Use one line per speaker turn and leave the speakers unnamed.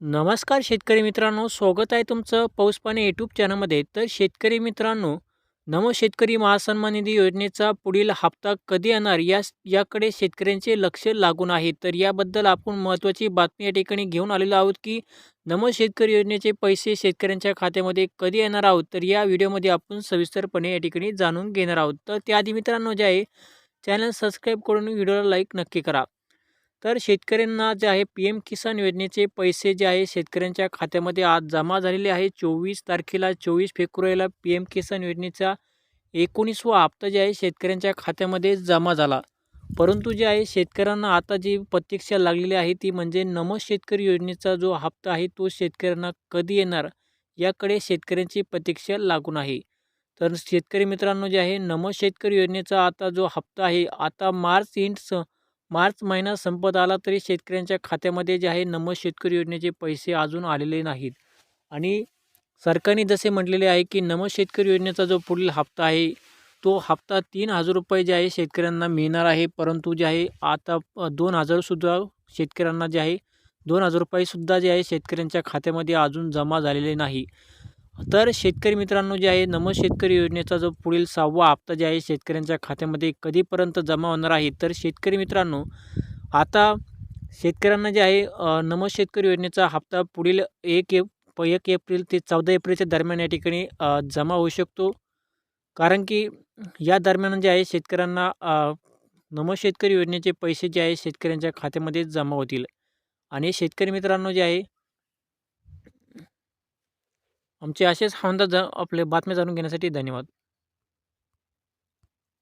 नमस्कार शेतकरी मित्रांनो स्वागत आहे तुमचं पाऊस पाणी यूट्यूब चॅनलमध्ये तर शेतकरी मित्रांनो नमो शेतकरी महासन्मान निधी योजनेचा पुढील हप्ता कधी येणार या याकडे शेतकऱ्यांचे लक्ष लागून आहे. तर याबद्दल आपण महत्त्वाची बातमी या ठिकाणी घेऊन आलेलो आहोत की नमो शेतकरी योजनेचे पैसे शेतकऱ्यांच्या खात्यामध्ये कधी येणार आहोत? तर या व्हिडिओमध्ये आपण सविस्तरपणे या ठिकाणी जाणून घेणार आहोत. तर त्याआधी मित्रांनो जे आहे चॅनल सबस्क्राईब करून व्हिडिओला लाईक नक्की करा. तर शेतकऱ्यांना जे आहे पी एम किसान योजनेचे पैसे जे आहे शेतकऱ्यांच्या खात्यामध्ये आज जमा झालेले आहे. चोवीस तारखेला चोवीस फेब्रुवारीला पी एम किसान योजनेचा एकोणीसवा हप्ता जे आहे शेतकऱ्यांच्या खात्यामध्ये जमा झाला. परंतु जे आहे शेतकऱ्यांना आता जी प्रतीक्षा लागलेली आहे ती म्हणजे नमो शेतकरी योजनेचा जो हप्ता आहे तो शेतकऱ्यांना कधी येणार याकडे शेतकऱ्यांची प्रतीक्षा लागून आहे. तर शेतकरी मित्रांनो जे आहे नमो शेतकरी योजनेचा आता जो हप्ता आहे आता मार्च इंट स मार्च महिना संपत आला तरी शेतकऱ्यांच्या खात्यामध्ये जे आहे नमो शेतकरी योजनेचे पैसे अजून आलेले नाहीत. आणि सरकारने जसे म्हटलेले आहे की नमो शेतकरी योजनेचा जो पुढील हप्ता आहे तो हप्ता तीन हजार रुपये जे आहे शेतकऱ्यांना मिळणार आहे. परंतु जे आहे आता दोन हजारसुद्धा शेतकऱ्यांना जे आहे दोन हजार रुपयेसुद्धा जे आहे शेतकऱ्यांच्या खात्यामध्ये अजून जमा झालेले नाही. तर शेतकरी मित्रांनो जे आहे नमो शेतकरी योजनेचा जो पुढील सहावा हप्ता जे आहे शेतकऱ्यांच्या खात्यामध्ये कधीपर्यंत जमा होणार आहे तर शेतकरी मित्रांनो आता शेतकऱ्यांना जे आहे नमो शेतकरी योजनेचा हप्ता पुढील एक एप एक एप्रिल ते चौदा एप्रिलच्या दरम्यान या ठिकाणी जमा होऊ शकतो. कारण की या दरम्यान जे आहे शेतकऱ्यांना नमो शेतकरी योजनेचे पैसे जे आहे शेतकऱ्यांच्या खात्यामध्ये जमा होतील. आणि शेतकरी मित्रांनो जे आहे आमचे असेच हवामान जा आपले बातम्या जाणून घेण्यासाठी धन्यवाद.